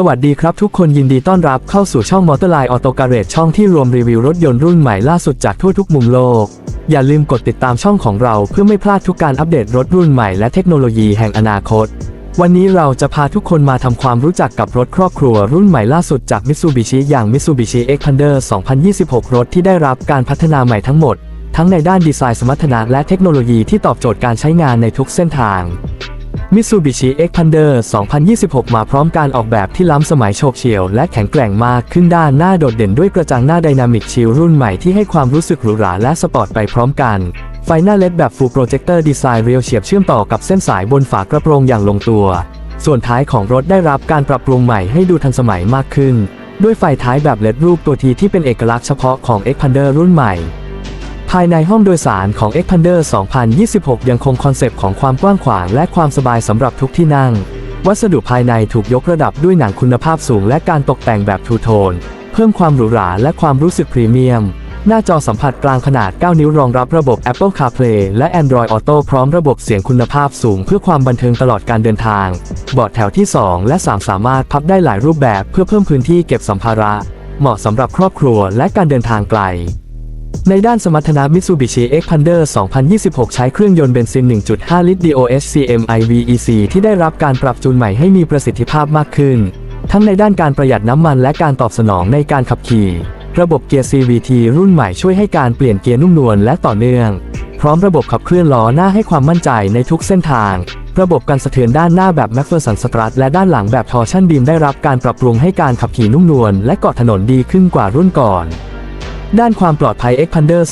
สวัสดีครับทุกคนยินดีต้อนรับเข้าสู่ช่องมอเตอร์ไลน์ออโตการเรตช่องที่รวมรีวิวรถยนต์รุ่นใหม่ล่าสุดจากทั่วทุกมุมโลก อย่าลืมกดติดตามช่องของเราเพื่อไม่พลาดทุกการอัปเดตรถรุ่นใหม่และเทคโนโลยีแห่งอนาคต วันนี้เราจะพาทุกคนมาทำความรู้จักกับรถครอบครัวรุ่นใหม่ล่าสุดจาก Mitsubishi อย่าง Mitsubishi Xpander 2026 รถที่ได้รับการพัฒนาใหม่ทั้งหมด ทั้งในด้านดีไซน์สมรรถนะและเทคโนโลยีที่ตอบโจทย์การใช้งานในทุกเส้นทาง Mitsubishi Xpander 2026 มาพร้อมการออกแบบที่ล้ำสมัยโฉบเฉี่ยวและแข็งแกร่งมากขึ้นด้านหน้าโดดเด่นด้วยกระจังหน้าไดนามิกชิลรุ่นใหม่ที่ให้ความรู้สึกหรูหราและสปอร์ตไปพร้อมกันไฟหน้าเลดแบบ Full Projector Design เรียวเฉียบเชื่อมต่อกับเส้นสายบนฝากระโปรงอย่างลงตัว ส่วนท้ายของรถได้รับการปรับปรุงใหม่ให้ดูทันสมัยมากขึ้น ด้วยไฟท้ายแบบเลดรูปตัวทีที่เป็นเอกลักษณ์เฉพาะของ Xpander รุ่นใหม่ ภายในห้องโดยสารของ Xpander 2026 ยังคงคอนเซปต์ของความกว้างขวางและความสบายสำหรับทุกที่นั่ง วัสดุภายในถูกยกระดับด้วยหนังคุณภาพสูงและการตกแต่งแบบทูโทน เพิ่มความหรูหราและความรู้สึกพรีเมียม หน้าจอสัมผัสกลางขนาด 9 นิ้วรองรับระบบ Apple CarPlay และ Android Auto พร้อมระบบเสียงคุณภาพสูงเพื่อความบันเทิงตลอดการเดินทางเบาะแถวที่ 2 และ 3 สามารถพับได้หลายรูปแบบเพื่อเพิ่มพื้นที่เก็บสัมภาระ เหมาะสำหรับครอบครัวและการเดินทางไกล ในด้านสมรรถนะ Mitsubishi Xpander 2026 ใช้เครื่องยนต์เบนซิน 1.5 ลิตร DOHCM IVEC ที่ได้รับการปรับจูนใหม่ให้มีประสิทธิภาพมากขึ้น ทั้งในด้านการประหยัดน้ำมันและการตอบสนองในการขับขี่ ระบบเกียร์ CVT รุ่นใหม่ช่วยให้การเปลี่ยนเกียร์นุ่มนวลและต่อเนื่อง พร้อมระบบขับเคลื่อนล้อหน้าให้ความมั่นใจในทุกเส้นทางระบบกันสะเทือนด้านหน้าแบบ McPherson Strut และด้านหลังแบบ Torsion Beam ได้รับการปรับปรุงให้การขับขี่นุ่มนวลและเกาะถนนดีขึ้นกว่ารุ่นก่อน ด้านความปลอดภัย Xpander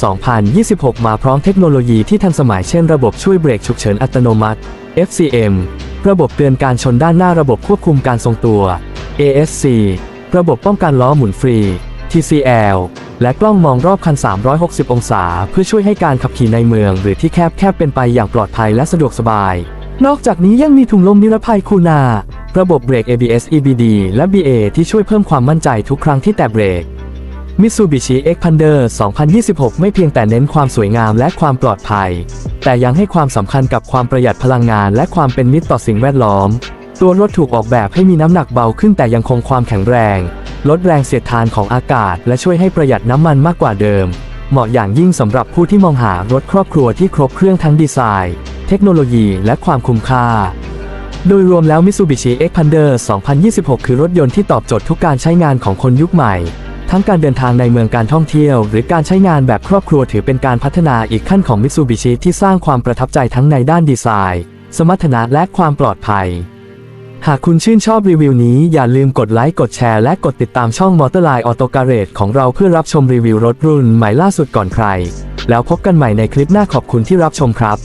2026 มาพร้อมเทคโนโลยีที่ทันสมัยเช่นระบบช่วยเบรกฉุกเฉินอัตโนมัติ FCM ระบบเตือนการชนด้านหน้าระบบควบคุมการทรงตัว ASC ระบบป้องกันล้อหมุนฟรี TCL และกล้องมองรอบคัน 360 องศา เพื่อช่วยให้การขับขี่ในเมือง หรือที่แคบแคบเป็นไปอย่างปลอดภัยและสะดวกสบาย นอกจากนี้ยังมีถุงลมนิรภัยคูนา ระบบเบรก ABS EBD และ BA ที่ช่วยเพิ่มความมั่นใจทุกครั้งที่แตะเบรก Mitsubishi Xpander 2026 ไม่เพียงแต่เน้นความสวยงามและความปลอดภัย แต่ยังให้ความสำคัญกับความประหยัดพลังงานและความเป็นมิตรต่อสิ่งแวดล้อม ตัวรถถูกออกแบบให้มีน้ำหนักเบาขึ้นแต่ยังคงความแข็งแรง ลดแรงเสียดทานของอากาศ และช่วยให้ประหยัดน้ำมันมากกว่าเดิม เหมาะอย่างยิ่งสำหรับผู้ที่มองหารถครอบครัวที่ครบเครื่องทั้งดีไซน์ เทคโนโลยีและความคุ้มค่าโดยรวมแล้ว Mitsubishi Xpander 2026 คือรถยนต์ที่ตอบโจทย์ทุกการใช้งานของคนยุคใหม่ ทั้งการเดินทางในเมืองการท่องเที่ยว หรือการใช้งานแบบครอบครัวถือเป็นการพัฒนาอีกขั้นของ Mitsubishi ที่สร้างความประทับใจทั้งในด้านดีไซน์ สมรรถนะและความปลอดภัย หากคุณชื่นชอบรีวิวนี้อย่าลืมกดไลค์กดแชร์และกดติดตามช่อง Motorline Auto Garage ของเราเพื่อรับชมรีวิวรถรุ่นใหม่ล่าสุดก่อนใคร แล้วพบกันใหม่ในคลิปหน้าขอบคุณที่รับชมครับ